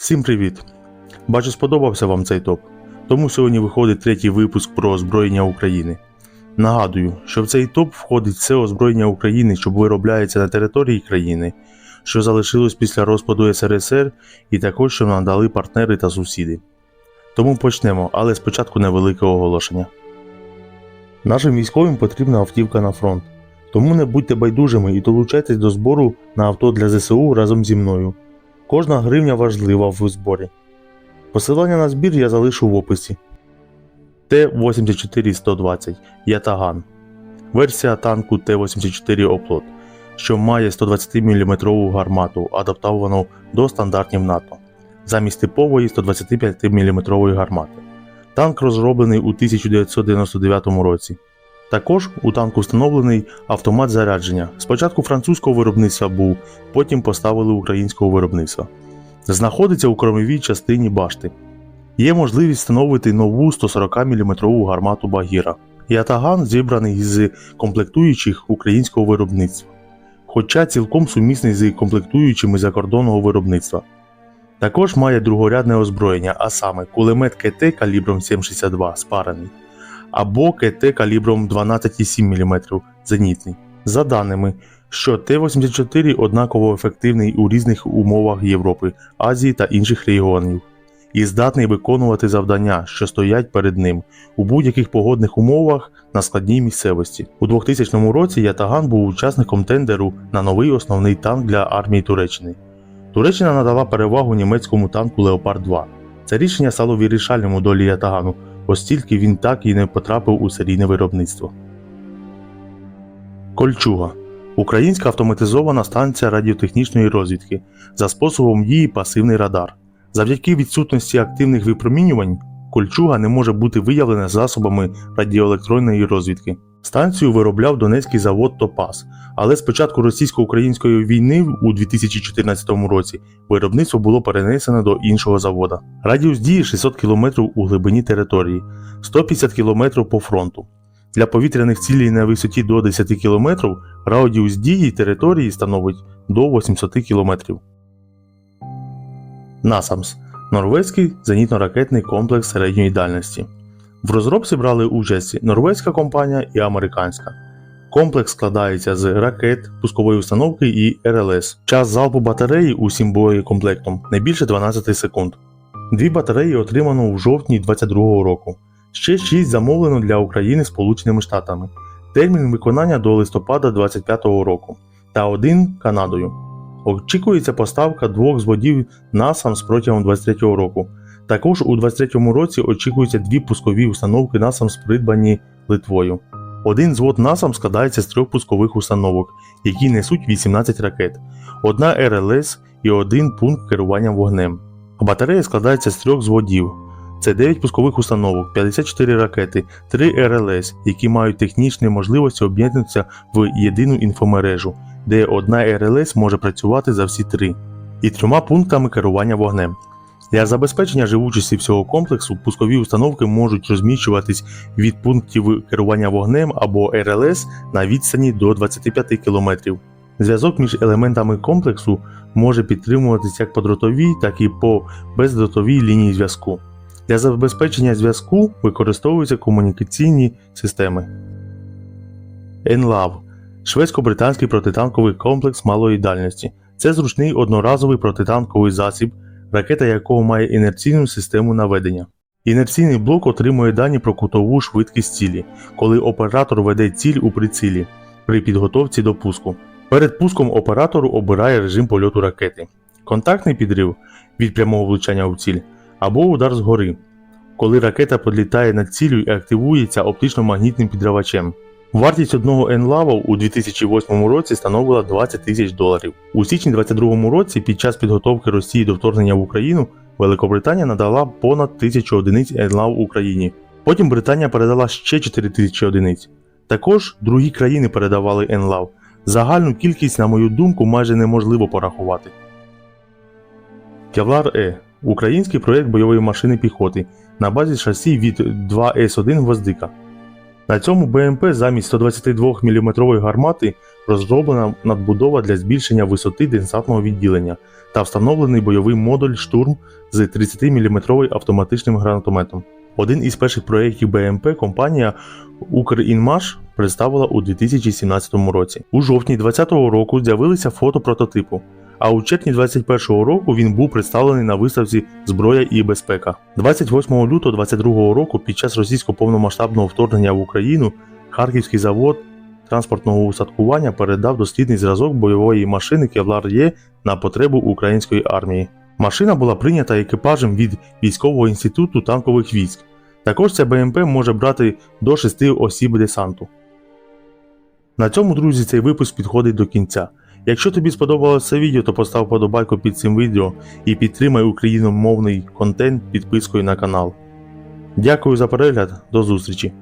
Всім привіт! Бачу, сподобався вам цей топ. Тому сьогодні виходить третій випуск про озброєння України. Нагадую, що в цей топ входить все озброєння України, що виробляється на території країни, що залишилось після розпаду СРСР, і також що надали партнери та сусіди. Тому почнемо, але спочатку невелике оголошення. Нашим військовим потрібна автівка на фронт. Тому не будьте байдужими і долучайтесь до збору на авто для ЗСУ разом зі мною. Кожна гривня важлива в зборі. Посилання на збір я залишу в описі. Т-84120 Ятаган. Версія танку Т-84 Оплот, що має 120 мм гармату, адаптовану до стандартів НАТО, замість типової 125 мм гармати. Танк розроблений у 1999 році. Також у танку встановлений автомат зарядження. Спочатку французького виробництва був, потім поставили українського виробництва. Знаходиться у кормовій частині башти. Є можливість встановити нову 140 мм гармату Багіра. Ятаган зібраний з комплектуючих українського виробництва, хоча цілком сумісний з комплектуючими закордонного виробництва. Також має другорядне озброєння, а саме кулемет КТ калібром 7,62 спарений або КТ калібром 12,7 мм зенітний. За даними, що Т-84 однаково ефективний у різних умовах Європи, Азії та інших регіонів, і здатний виконувати завдання, що стоять перед ним у будь-яких погодних умовах на складній місцевості. У 2000 році Ятаган був учасником тендеру на новий основний танк для армії Туреччини. Туреччина надала перевагу німецькому танку Леопард 2. Це рішення стало вирішальним у долі Ятагану, оскільки він так і не потрапив у серійне виробництво. Кольчуга українська автоматизована станція радіотехнічної розвідки за способом дії пасивний радар. Завдяки відсутності активних випромінювань кольчуга не може бути виявлена засобами радіоелектронної розвідки. Станцію виробляв Донецький завод Топас, але з початку російсько-української війни у 2014 році виробництво було перенесено до іншого завода. Радіус дії 600 км у глибині території, 150 км по фронту. Для повітряних цілей на висоті до 10 км радіус дії території становить до 800 км. NASAMS – норвезький зенітно-ракетний комплекс середньої дальності. В розробці брали участь норвезька компанія і американська. Комплекс складається з ракет, пускової установки і РЛС. Час залпу батареї усім боєкомплектом не більше 12 секунд. Дві батареї отримано у жовтні 2022 року. Ще 6 замовлено для України Сполученими Штатами. Термін виконання до листопада 2025 року та один Канадою. Очікується поставка двох зводів NASAMS протягом 2023 року. Також у 2023 році очікуються дві пускові установки NASAMS придбані Литвою. Один звод NASAMS складається з трьох пускових установок, які несуть 18 ракет, одна РЛС і один пункт керування вогнем. Батарея складається з трьох зводів. Це 9 пускових установок, 54 ракети, 3 РЛС, які мають технічні можливості об'єднатися в єдину інфомережу, де одна РЛС може працювати за всі три, і трьома пунктами керування вогнем. Для забезпечення живучості всього комплексу пускові установки можуть розміщуватись від пунктів керування вогнем або РЛС на відстані до 25 км. Зв'язок між елементами комплексу може підтримуватись як по дротовій, так і по бездротовій лінії зв'язку. Для забезпечення зв'язку використовуються комунікаційні системи. НЛАВ шведсько-британський протитанковий комплекс малої дальності. Це зручний одноразовий протитанковий засіб, ракета якого має інерційну систему наведення. Інерційний блок отримує дані про кутову швидкість цілі, коли оператор веде ціль у прицілі при підготовці до пуску. Перед пуском оператор обирає режим польоту ракети, контактний підрив від прямого влучання у ціль або удар згори, коли ракета підлітає над ціллю і активується оптично-магнітним підривачем. Вартість одного енлава у 2008 році становила 20 тисяч доларів. У січні 2022 році під час підготовки Росії до вторгнення в Україну Великобританія надала понад тисячу одиниць енлав Україні. Потім Британія передала ще 4 тисячі одиниць. Також другі країни передавали енлав. Загальну кількість, на мою думку, майже неможливо порахувати. Кевлар Е український проєкт бойової машини піхоти на базі шасі від 2С1 Гвоздика. На цьому БМП замість 122 мм гармати розроблена надбудова для збільшення висоти десантного відділення та встановлений бойовий модуль штурм з 30 мм автоматичним гранатометом. Один із перших проєктів БМП компанія Укрінмаш представила у 2017 році. У жовтні 2020 року з'явилися фото прототипу. А у червні 2021 року він був представлений на виставці Зброя і безпека. 28 лютого 2022 року, під час російського повномасштабного вторгнення в Україну, Харківський завод транспортного усадкування передав дослідний зразок бойової машини Кевлар Є на потребу української армії. Машина була прийнята екіпажем від військового інституту танкових військ. Також ця БМП може брати до 6 осіб десанту. На цьому, друзі, цей випуск підходить до кінця. Якщо тобі сподобалося це відео, то постав подобайку під цим відео і підтримай україномовний контент підпискою на канал. Дякую за перегляд, до зустрічі!